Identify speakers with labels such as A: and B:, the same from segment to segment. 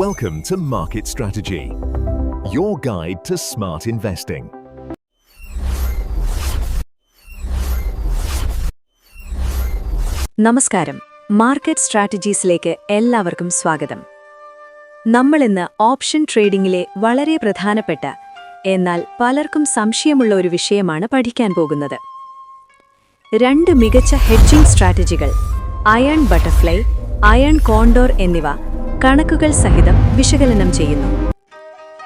A: Welcome to Market Strategy, your guide to smart investing.
B: നമസ്കാരം. Market സ്ട്രാറ്റജീസിലേക്ക് എല്ലാവർക്കും സ്വാഗതം. നമ്മൾ ഇന്ന് ഓപ്ഷൻ ട്രേഡിംഗിലെ വളരെ പ്രധാനപ്പെട്ട എന്നാൽ പലർക്കും സംശയമുള്ള ഒരു വിഷയമാണ് പഠിക്കാൻ പോകുന്നത്. രണ്ട് മികച്ച ഹെഡ്ജിംഗ് സ്ട്രാറ്റജികൾ അയൺ ബട്ടർഫ്ലൈ അയൺ കോണ്ടോർ എന്നിവ കണക്കുകൾ സഹിതം വിശകലനം ചെയ്യുന്നു.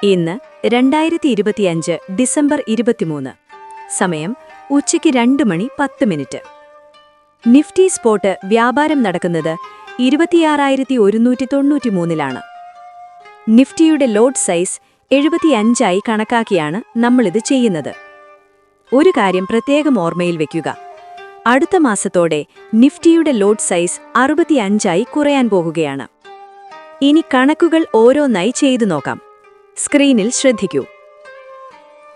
B: ഇന്ന് രണ്ടായിരത്തി ഇരുപത്തിയഞ്ച് ഡിസംബർ ഇരുപത്തിമൂന്ന്. സമയം ഉച്ചയ്ക്ക് രണ്ട് മണി പത്ത് മിനിറ്റ്. നിഫ്റ്റി സ്പോട്ട് വ്യാപാരം നടക്കുന്നത് ഇരുപത്തിയാറായിരത്തി ഒരുന്നൂറ്റി തൊണ്ണൂറ്റിമൂന്നിലാണ് നിഫ്റ്റിയുടെ ലോഡ് സൈസ് എഴുപത്തിയഞ്ചായി കണക്കാക്കിയാണ് നമ്മളിത് ചെയ്യുന്നത്. ഒരു കാര്യം പ്രത്യേകം ഓർമ്മയിൽ വയ്ക്കുക അടുത്ത മാസത്തോടെ നിഫ്റ്റിയുടെ ലോഡ് സൈസ് അറുപത്തിയഞ്ചായി കുറയാൻ പോകുകയാണ്. ഇനി കണക്കുകൾ ഓരോന്നായി ചെയ്തു നോക്കാം. സ്ക്രീനിൽ ശ്രദ്ധിക്കൂ.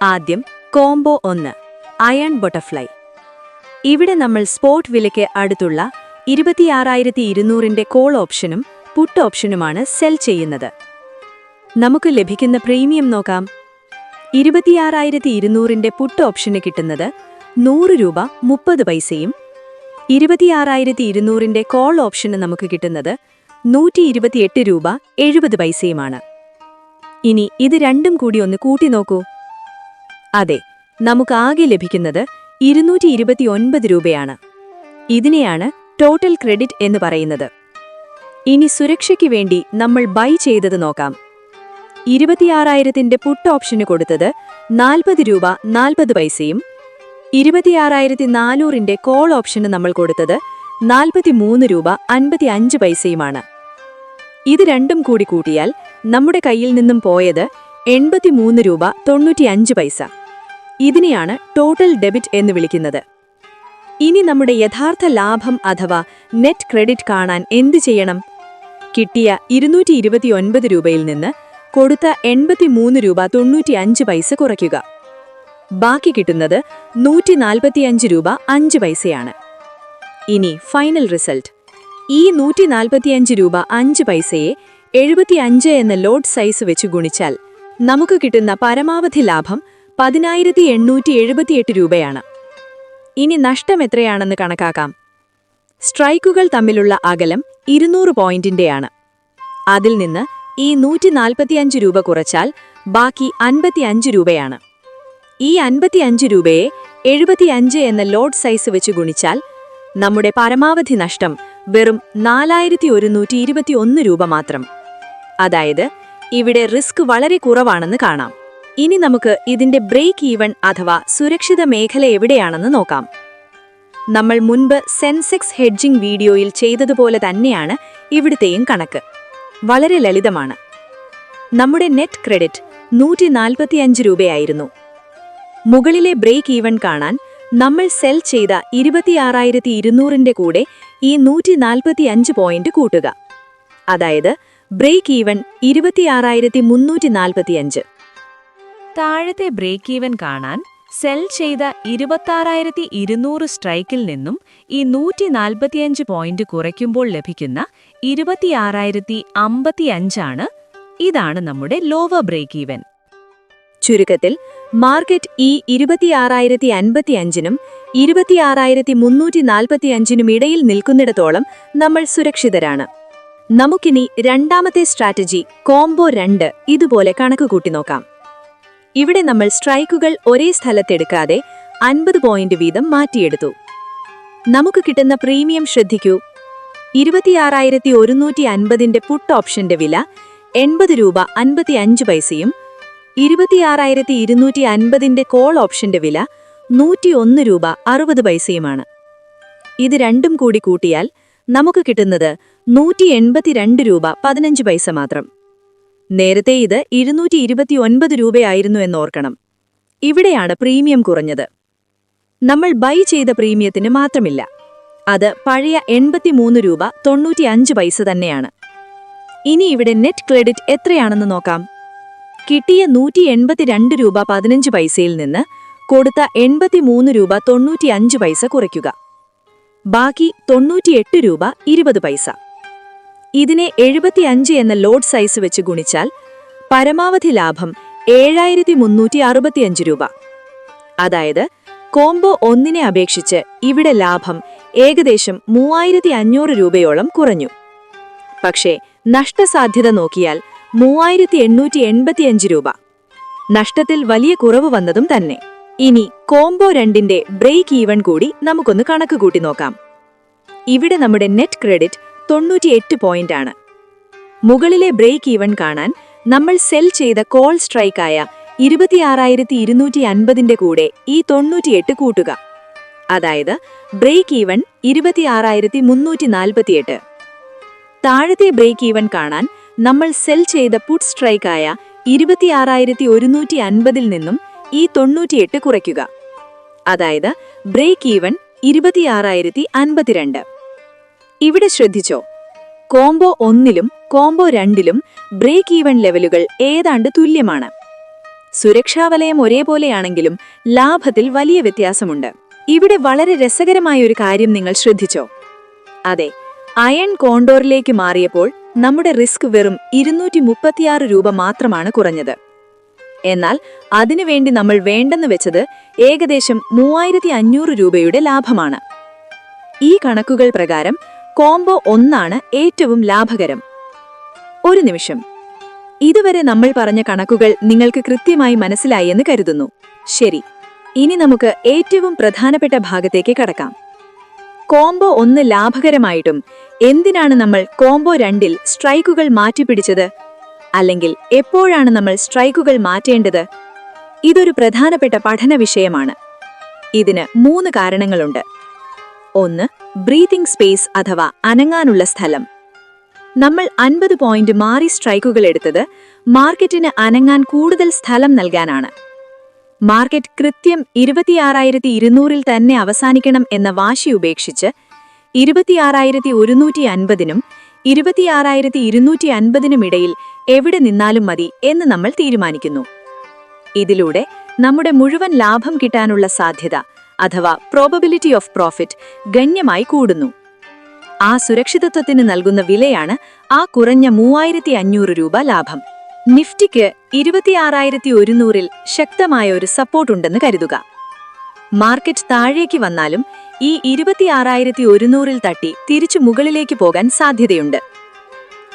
B: ആദ്യം കോംബോ ഒന്ന് അയൺ ബട്ടർഫ്ലൈ. ഇവിടെ നമ്മൾ സ്പോട്ട് വിലയ്ക്ക് അടുത്തുള്ള ഇരുപത്തിയാറായിരത്തി ഇരുന്നൂറിന്റെ കോൾ ഓപ്ഷനും പുട്ട് ഓപ്ഷനുമാണ് സെൽ ചെയ്യുന്നത്. നമുക്ക് ലഭിക്കുന്ന പ്രീമിയം നോക്കാം. ഇരുപത്തിയാറായിരത്തി ഇരുന്നൂറിന്റെ പുട്ട് ഓപ്ഷന് കിട്ടുന്നത് നൂറ് രൂപ മുപ്പത് പൈസയും ഇരുപത്തിയാറായിരത്തി ഇരുന്നൂറിന്റെ കോൾ ഓപ്ഷന് നമുക്ക് കിട്ടുന്നത് നൂറ്റി ഇരുപത്തിയെട്ട് രൂപ എഴുപത് പൈസയുമാണ്. ഇനി ഇത് രണ്ടും കൂടി ഒന്ന് കൂട്ടി നോക്കൂ. അതെ നമുക്ക് ആകെ ലഭിക്കുന്നത് ഇരുന്നൂറ്റി ഇരുപത്തിയൊൻപത് രൂപയാണ്. ഇതിനെയാണ് ടോട്ടൽ ക്രെഡിറ്റ് എന്ന് പറയുന്നത്. ഇനി സുരക്ഷയ്ക്ക് വേണ്ടി നമ്മൾ ബൈ ചെയ്തത് നോക്കാം. ഇരുപത്തിയാറായിരത്തിന്റെ പുട്ട് ഓപ്ഷന് കൊടുത്തത് നാൽപ്പത് രൂപ നാൽപ്പത് പൈസയും ഇരുപത്തിയാറായിരത്തി നാനൂറിന്റെ കോൾ ഓപ്ഷന് നമ്മൾ കൊടുത്തത് നാൽപ്പത്തിമൂന്ന് രൂപ അൻപത്തി അഞ്ച് പൈസയുമാണ്. ഇത് രണ്ടും കൂടി കൂട്ടിയാൽ നമ്മുടെ കയ്യിൽ നിന്നും പോയത് എൺപത്തിമൂന്ന് രൂപ തൊണ്ണൂറ്റിയഞ്ച് പൈസ. ഇതിനെയാണ് ടോട്ടൽ ഡെബിറ്റ് എന്ന് വിളിക്കുന്നത്. ഇനി നമ്മുടെ യഥാർത്ഥ ലാഭം അഥവാ നെറ്റ് ക്രെഡിറ്റ് കാണാൻ എന്തു ചെയ്യണം? കിട്ടിയ ഇരുന്നൂറ്റി ഇരുപത്തിയൊൻപത് രൂപയിൽ നിന്ന് കൊടുത്ത എൺപത്തിമൂന്ന് രൂപ തൊണ്ണൂറ്റിയഞ്ച് പൈസ കുറയ്ക്കുക. ബാക്കി കിട്ടുന്നത് നൂറ്റി നാൽപ്പത്തിയഞ്ച് രൂപ അഞ്ച് പൈസയാണ്. ഇനി ഫൈനൽ റിസൾട്ട് ഈ നൂറ്റി നാൽപ്പത്തിയഞ്ച് രൂപ അഞ്ച് പൈസയെ എഴുപത്തിയഞ്ച് എന്ന ലോഡ് സൈസ് വെച്ച് ഗുണിച്ചാൽ നമുക്ക് കിട്ടുന്ന പരമാവധി ലാഭം പതിനായിരത്തി എണ്ണൂറ്റി എഴുപത്തിയെട്ട് രൂപയാണ്. ഇനി നഷ്ടം എത്രയാണെന്ന് കണക്കാക്കാം. സ്ട്രൈക്കുകൾ തമ്മിലുള്ള അകലം ഇരുന്നൂറ് പോയിന്റിന്റെയാണ്. അതിൽ നിന്ന് ഈ നൂറ്റി നാൽപ്പത്തിയഞ്ച് രൂപ കുറച്ചാൽ ബാക്കി അൻപത്തിയഞ്ച് രൂപയാണ്. ഈ അൻപത്തിയഞ്ച് രൂപയെ എഴുപത്തിയഞ്ച് എന്ന ലോഡ് സൈസ് വെച്ച് ഗുണിച്ചാൽ നമ്മുടെ പരമാവധി നഷ്ടം വെറും നാലായിരത്തി ഒരുന്നൂറ്റി ഇരുപത്തിയൊന്ന് രൂപ മാത്രം. അതായത് ഇവിടെ റിസ്ക് വളരെ കുറവാണെന്ന് കാണാം. ഇനി നമുക്ക് ഇതിന്റെ ബ്രേക്ക് ഈവൺ അഥവാ സുരക്ഷിത മേഖല എവിടെയാണെന്ന് നോക്കാം. നമ്മൾ മുൻപ് സെൻസെക്സ് ഹെഡ്ജിംഗ് വീഡിയോയിൽ ചെയ്തതുപോലെ തന്നെയാണ് ഇവിടുത്തെയും കണക്ക്. വളരെ ലളിതമാണ്. നമ്മുടെ നെറ്റ് ക്രെഡിറ്റ് നൂറ്റി നാൽപ്പത്തിയഞ്ച് രൂപയായിരുന്നു. മുകളിലെ ബ്രേക്ക് ഈവൺ കാണാൻ നമ്മൾ സെൽ ചെയ്ത ഇരുപത്തിയാറായിരത്തി ഇരുന്നൂറിന്റെ കൂടെ ഈ നൂറ്റി നാൽപ്പത്തി അഞ്ച് പോയിന്റ് കൂട്ടുക. അതായത് ബ്രേക്ക് ഈവൻ ഇരുപത്തിയാറായിരത്തി മുന്നൂറ്റി നാൽപ്പത്തിയഞ്ച്
C: താഴത്തെ ബ്രേക്ക് ഈവൻ കാണാൻ സെൽ ചെയ്ത ഇരുപത്താറായിരത്തി ഇരുന്നൂറ് സ്ട്രൈക്കിൽ നിന്നും ഈ നൂറ്റി നാൽപ്പത്തിയഞ്ച് പോയിന്റ് കുറയ്ക്കുമ്പോൾ ലഭിക്കുന്ന ഇരുപത്തിയാറായിരത്തി അമ്പത്തിയഞ്ചാണ് ഇതാണ് നമ്മുടെ ലോവർ ബ്രേക്ക് ഈവൻ
B: ചുരുക്കത്തിൽ മാർക്കറ്റ് ഈ ഇരുപത്തിയാറായിരത്തി അൻപത്തിയഞ്ചിനും ഇരുപത്തിയാറായിരത്തി മുന്നൂറ്റി നാൽപ്പത്തിയഞ്ചിനും ഇടയിൽ നിൽക്കുന്നിടത്തോളം നമ്മൾ സുരക്ഷിതരാണ്. നമുക്കിനി രണ്ടാമത്തെ സ്ട്രാറ്റജി കോംബോ രണ്ട് ഇതുപോലെ കണക്കുകൂട്ടി നോക്കാം. ഇവിടെ നമ്മൾ സ്ട്രൈക്കുകൾ ഒരേ സ്ഥലത്തെടുക്കാതെ അൻപത് പോയിന്റ് വീതം മാറ്റിയെടുത്തു. നമുക്ക് കിട്ടുന്ന പ്രീമിയം ശ്രദ്ധിക്കൂ. ഇരുപത്തിയാറായിരത്തി ഒരുന്നൂറ്റി അൻപതിന്റെ പുട്ട് ഓപ്ഷന്റെ വില എൺപത് രൂപ അൻപത്തി അഞ്ച് പൈസയും ഇരുപത്തിയാറായിരത്തി ഇരുന്നൂറ്റി അൻപതിന്റെ കോൾ ഓപ്ഷന്റെ വില നൂറ്റി ഒന്ന് രൂപ അറുപത് പൈസയുമാണ്. ഇത് രണ്ടും കൂടി കൂട്ടിയാൽ നമുക്ക് കിട്ടുന്നത് നൂറ്റി എൺപത്തിരണ്ട് രൂപ പതിനഞ്ച് പൈസ മാത്രം. നേരത്തെ ഇത് ഇരുന്നൂറ്റി ഇരുപത്തിയൊൻപത് രൂപയായിരുന്നു എന്നോർക്കണം. ഇവിടെയാണ് പ്രീമിയം കുറഞ്ഞത്. നമ്മൾ ബൈ ചെയ്ത പ്രീമിയത്തിന് മാത്രമില്ല. അത് പഴയ എൺപത്തിമൂന്ന് രൂപ തൊണ്ണൂറ്റിയഞ്ച് പൈസ തന്നെയാണ്. ഇനി ഇവിടെ നെറ്റ് ക്രെഡിറ്റ് എത്രയാണെന്ന് നോക്കാം. കിട്ടിയ നൂറ്റി എൺപത്തിരണ്ട് രൂപ പതിനഞ്ച് പൈസയിൽ നിന്ന് കൊടുത്ത എൺപത്തിമൂന്ന് രൂപ തൊണ്ണൂറ്റിയഞ്ച് പൈസ കുറയ്ക്കുക. ബാക്കി തൊണ്ണൂറ്റിയെട്ട് രൂപ ഇരുപത് പൈസ. ഇതിനെ എഴുപത്തിയഞ്ച് എന്ന ലോഡ് സൈസ് വെച്ച് ഗുണിച്ചാൽ പരമാവധി ലാഭം ഏഴായിരത്തി മുന്നൂറ്റി അറുപത്തിയഞ്ച് രൂപ. അതായത് കോംബോ ഒന്നിനെ അപേക്ഷിച്ച് ഇവിടെ ലാഭം ഏകദേശം മൂവായിരത്തി അഞ്ഞൂറ് രൂപയോളം കുറഞ്ഞു. പക്ഷേ നഷ്ടസാധ്യത നോക്കിയാൽ മൂവായിരത്തി എണ്ണൂറ്റി എൺപത്തിയഞ്ച് രൂപ. നഷ്ടത്തിൽ വലിയ കുറവ് വന്നതും തന്നെ. ഇനി കോംബോ രണ്ടിന്റെ ബ്രേക്ക് ഈവൺ കൂടി നമുക്കൊന്ന് കണക്ക് കൂട്ടി നോക്കാം. ഇവിടെ നമ്മുടെ നെറ്റ് ക്രെഡിറ്റ് തൊണ്ണൂറ്റിയെട്ട് പോയിന്റ് ആണ്. മുകളിലെ ബ്രേക്ക് ഈവൺ കാണാൻ നമ്മൾ സെൽ ചെയ്ത കോൾ സ്ട്രൈക്കായ ഇരുപത്തിയാറായിരത്തി ഇരുന്നൂറ്റി അൻപതിന്റെ കൂടെ ഈ തൊണ്ണൂറ്റിയെട്ട് കൂട്ടുക. അതായത് ബ്രേക്ക് ഈവൺ ഇരുപത്തിയാറായിരത്തി മുന്നൂറ്റി നാൽപ്പത്തിയെട്ട് താഴത്തെ ബ്രേക്ക് ഈവൺ കാണാൻ നമ്മൾ സെൽ ചെയ്ത പുട്ട് സ്ട്രൈക്കായ ഇരുപത്തിയാറായിരത്തി ഒരുന്നൂറ്റി അൻപതിൽ നിന്നും ഈ തൊണ്ണൂറ്റിയെട്ട് കുറയ്ക്കുക. അതായത് ബ്രേക്ക് ഈവൺ ഇരുപത്തിയാറായിരത്തി അൻപത്തിരണ്ട് ഇവിടെ ശ്രദ്ധിച്ചോ? കോംബോ ഒന്നിലും കോംബോ രണ്ടിലും ബ്രേക്ക് ഈവൺ ലെവലുകൾ ഏതാണ്ട് തുല്യമാണ്. സുരക്ഷാ വലയം ഒരേപോലെയാണെങ്കിലും ലാഭത്തിൽ വലിയ വ്യത്യാസമുണ്ട്. ഇവിടെ വളരെ രസകരമായ ഒരു കാര്യം നിങ്ങൾ ശ്രദ്ധിച്ചോ? അതെ അയൺ കോണ്ടോറിലേക്ക് മാറിയപ്പോൾ നമ്മുടെ റിസ്ക് വെറും ഇരുന്നൂറ്റി മുപ്പത്തിയാറ് രൂപ മാത്രമാണ് കുറഞ്ഞത്. എന്നാൽ അതിനുവേണ്ടി നമ്മൾ വേണ്ടെന്ന് വെച്ചത് ഏകദേശം മൂവായിരത്തി അഞ്ഞൂറ് രൂപയുടെ ലാഭമാണ്. ഈ കണക്കുകൾ പ്രകാരം കോംബോ ഒന്നാണ് ഏറ്റവും ലാഭകരം. ഒരു നിമിഷം. ഇതുവരെ നമ്മൾ പറഞ്ഞ കണക്കുകൾ നിങ്ങൾക്ക് കൃത്യമായി മനസ്സിലായി എന്ന് കരുതുന്നു. ശരി. ഇനി നമുക്ക് ഏറ്റവും പ്രധാനപ്പെട്ട ഭാഗത്തേക്ക് കടക്കാം. കോംബോ ഒന്ന് ലാഭകരമായിട്ടും എന്തിനാണ് നമ്മൾ കോംബോ രണ്ടിൽ സ്ട്രൈക്കുകൾ മാറ്റിപ്പിടിച്ചത്? അല്ലെങ്കിൽ എപ്പോഴാണ് നമ്മൾ സ്ട്രൈക്കുകൾ മാറ്റേണ്ടത്? ഇതൊരു പ്രധാനപ്പെട്ട പഠന വിഷയമാണ്. ഇതിന് മൂന്ന് കാരണങ്ങളുണ്ട്. ഒന്ന് ബ്രീതിംഗ് സ്പേസ് അഥവാ അനങ്ങാനുള്ള സ്ഥലം. നമ്മൾ അൻപത് പോയിന്റ് മാറി സ്ട്രൈക്കുകൾ എടുത്തത് മാർക്കറ്റിന് അനങ്ങാൻ കൂടുതൽ സ്ഥലം നൽകാനാണ്. മാർക്കറ്റ് കൃത്യം ഇരുപത്തിയാറായിരത്തി ഇരുന്നൂറിൽ തന്നെ അവസാനിക്കണം എന്ന വാശി ഉപേക്ഷിച്ച് ഇരുപത്തിയാറായിരത്തി ഒരുന്നൂറ്റി അൻപതിനും ഇരുപത്തിയാറായിരത്തി ഇരുന്നൂറ്റി അൻപതിനും ഇടയിൽ എവിടെ നിന്നാലും മതി എന്ന് നമ്മൾ തീരുമാനിക്കുന്നു. ഇതിലൂടെ നമ്മുടെ മുഴുവൻ ലാഭം കിട്ടാനുള്ള സാധ്യത അഥവാ പ്രോബബിലിറ്റി ഓഫ് പ്രോഫിറ്റ് ഗണ്യമായി കൂടുന്നു. ആ സുരക്ഷിതത്വത്തിന് നൽകുന്ന വിലയാണ് ആ കുറഞ്ഞ മൂവായിരത്തി അഞ്ഞൂറ് രൂപ ലാഭം. നിഫ്റ്റിക്ക് ഇരുപത്തിയാറായിരത്തി ഒരുന്നൂറിൽ ശക്തമായ ഒരു സപ്പോർട്ട് ഉണ്ടെന്ന് കരുതുക. മാർക്കറ്റ് താഴേക്ക് വന്നാലും ഈ ഇരുപത്തിയാറായിരത്തി ഒരുന്നൂറിൽ തട്ടി തിരിച്ചു മുകളിലേക്ക് പോകാൻ സാധ്യതയുണ്ട്.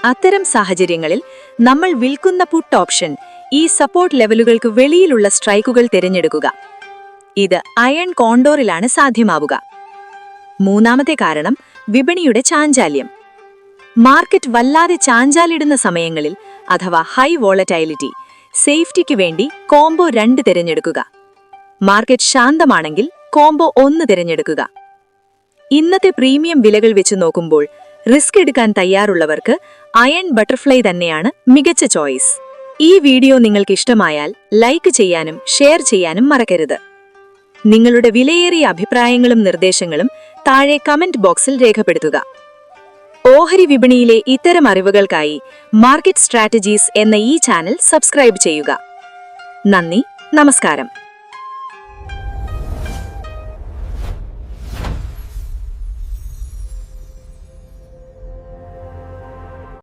B: അത്തരം സാഹചര്യങ്ങളിൽ നമ്മൾ വിൽക്കുന്ന പുട്ട് ഓപ്ഷൻ ഈ സപ്പോർട്ട് ലെവലുകൾക്ക് വെളിയിലുള്ള സ്ട്രൈക്കുകൾ തിരഞ്ഞെടുക്കുക. ഇത് അയൺ കോണ്ടോറിലാണ് സാധ്യമാവുക. മൂന്നാമത്തെ കാരണം വിപണിയുടെ ചാഞ്ചാല്യം. മാർക്കറ്റ് വല്ലാതെ ചാഞ്ചാലിടുന്ന സമയങ്ങളിൽ അഥവാ ഹൈ വോളറ്റൈലിറ്റി സേഫ്റ്റിക്ക് വേണ്ടി കോംബോ രണ്ട് തിരഞ്ഞെടുക്കുക. മാർക്കറ്റ് ശാന്തമാണെങ്കിൽ കോംബോ ഒന്ന് തിരഞ്ഞെടുക്കുക. ഇന്നത്തെ പ്രീമിയം വിലകൾ വെച്ച് നോക്കുമ്പോൾ റിസ്ക് എടുക്കാൻ തയ്യാറുള്ളവർക്ക് അയൺ ബട്ടർഫ്ലൈ തന്നെയാണ് മികച്ച ചോയ്സ്. ഈ വീഡിയോ നിങ്ങൾക്ക് ഇഷ്ടമായാൽ ലൈക്ക് ചെയ്യാനും ഷെയർ ചെയ്യാനും മറക്കരുത്. നിങ്ങളുടെ വിലയേറിയ അഭിപ്രായങ്ങളും നിർദ്ദേശങ്ങളും താഴെ കമന്റ് ബോക്സിൽ രേഖപ്പെടുത്തുക. ഓഹരി വിപണിയിലെ ഇത്തരം അറിവുകൾക്കായി മാർക്കറ്റ് സ്ട്രാറ്റജീസ് എന്ന ഈ ചാനൽ സബ്സ്ക്രൈബ് ചെയ്യുക. നന്ദി നമസ്കാരം.